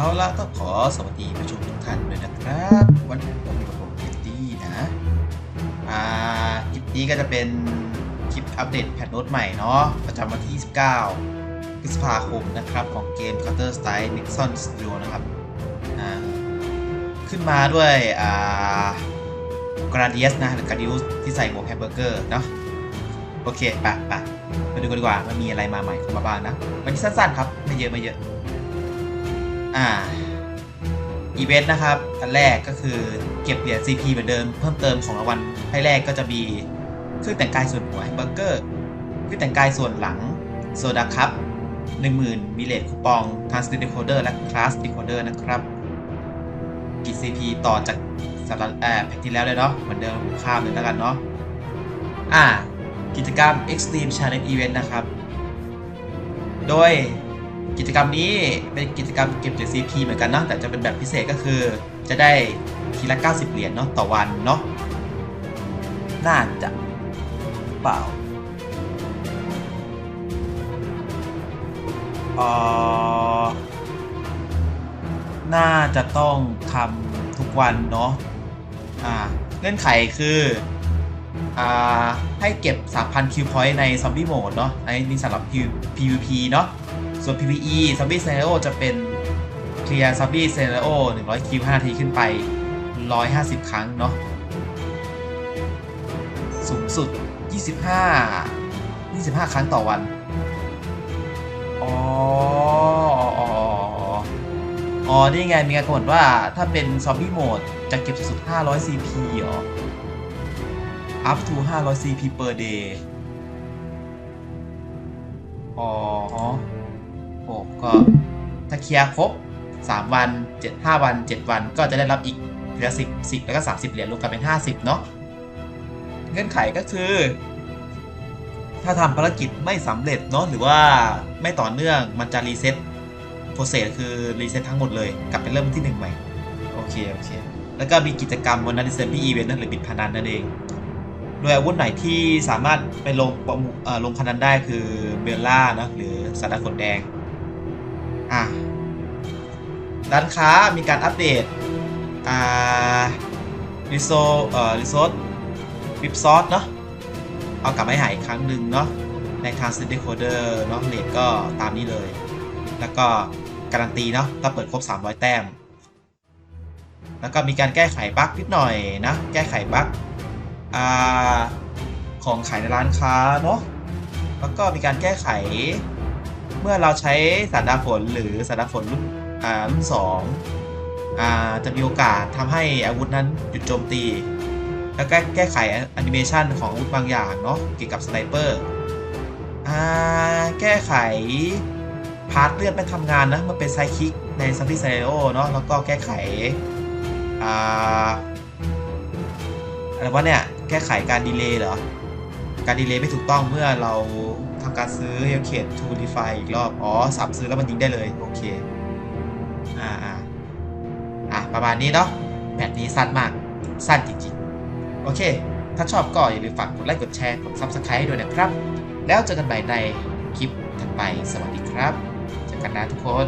เอาละต้องขอสวัสดีผู้ชมทุกท่านด้วยนะครับ วันนี้ผมอยู่กับผมเอ็ดดี้นะอ่าคลิปนี้ก็จะเป็นคลิปอัปเดตแพทโน้ตใหม่เนาะประจำวันที่ 29 พฤษภาคมนะครับ ของเกม Counter Strike Nixon Studio นะครับอ่าขึ้นมาด้วยอ่ากราเดียสนะหรือกราดิอุสที่ใส่หมวกแฮมเบอร์เกอร์เนาะโอเคไปไปมาดูกันดีกว่ามันมีอะไรมาใหม่เข้ามาบ้างนะวันนี้สั้นๆครับไม่เยอะไม่เยอะ อ่าอีเวนต์นะครับ อันแรกก็คือเก็บเหรียญ CP เหมือนเดิมเพิ่มเติมของรางวัลให้แรกก็จะมีเครื่องแต่งกายส่วนหัวแฮมเบอร์เกอร์เครื่องแต่งกายส่วนหลังโซดาคัพ10,000มิเลตคูปองทรานส i ต Decoder และคลาส Decoder นะครับกิจ CP ต่อจากสัปดาห์แอบแพ็กที่แล้วเลยเนาะเหมือนเดิมข้ามเลยแล้วกันเนาะอ่า กิจกรรม Extreme Challenge Event นะครับ โดย กิจกรรมนี้เป็นกิจกรรมเก็บเหรียญ CP เหมือนกันเนาะแต่จะเป็นแบบพิเศษก็คือ จะได้ทีละ 90 เหรียญเนาะต่อวันเนาะน่าจะเปล่าเออน่าจะต้องทำทุกวันเนาะอ่าเงื่อนไขคืออ่าให้เก็บ 3,000 คิวพอยต์ในซอมบี้โหมดเนาะอันนี้สำหรับ PVP เนาะ ส่วน PVE Zombie Scenario จะเป็นเคลียร์ Zombie Scenario 100 คิว5นาทีขึ้นไป 150 ครั้งเนาะสูงสุด 25 25 ครั้งต่อวัน อ๋อ อ๋ออ๋อนี่ไง มีการกำหนดว่าถ้าเป็น Zombie Mode จะเก็บสูงสุด500 CP เหรอ up to 500 CP per day อ๋อ ก็ถ้าเคลียร์ครบ 3 วัน 7 5 วัน 7 วันก็จะได้รับอีกเหลือ10 10แล้วก็ 30 เหรียญรวมกันเป็น 50 เนาะเงื่อนไขก็คือ ถ้าทำภารกิจไม่สำเร็จเนาะหรือว่าไม่ต่อเนื่องมันจะรีเซ็ตโปรเซสคือรีเซ็ตทั้งหมดเลย กลับไปเริ่มที่ 1 ใหม่ โอเค โอเค แล้วก็มีกิจกรรมวันนั้นดิเซอร์พี่อีเวนต์นั่นหรือบิดพนันนั่นเองโดยอาวุธไหนที่สามารถไปลงประมูลเอ่อลงพนันได้คือเบลล่านะหรือสารขนแดง อะร้านค้ามีการอัปเดตอ่าริโซเอ่อริโซดวิปซอสเนาะเอากลับมาให้หายอีกครั้งหนึ่งเนาะในทาง s เ e โคเดอร์เนาะเลทก็ตามนี้เลย แล้วก็การันตีเนาะถ้าเปิดครบ 300 แต้ม แล้วก็มีการแก้ไขบั๊กนิดหน่อยนะ แก้ไขบั๊กอ่าของขายในร้านค้าเนาะแล้วก็มีการแก้ไข เมื่อเราใช้สารดาฝนหรือสารดาฝนรุ่นอ่ารุ่นสองอ่าจะมีโอกาสทำให้อาวุธนั้นหยุดโจมตี แล้วก็แก้ไขแอนิเมชันของอาวุธบางอย่างเนาะเกี่ยวกับสไนเปอร์อ่าแก้ไขพาร์ทเลือดไม่ทำงานนะมันเป็นไซคิกในซัมบี้ไซโอเนาะแล้วก็แก้ไขอ่าอะไรวะเนี่ย แก้ไขการดีเลย์เหรอ การดีเลย์ไม่ถูกต้องเมื่อเราทำการซื้อเฮลเคททูดีไฟอีกรอบ อ๋อ สับซื้อแล้วมันยิงได้เลย โอเค อ่าอ่าอะ ประมาณนี้เนาะแมตช์นี้สั้นมาก สั้นจริงๆ โอเค ถ้าชอบก็อย่าลืมฝากกดไลค์กดแชร์กด Subscribe ด้วยนะครับ แล้วเจอกันใหม่ในคลิปถัดไป สวัสดีครับ เจอกันนะทุกคน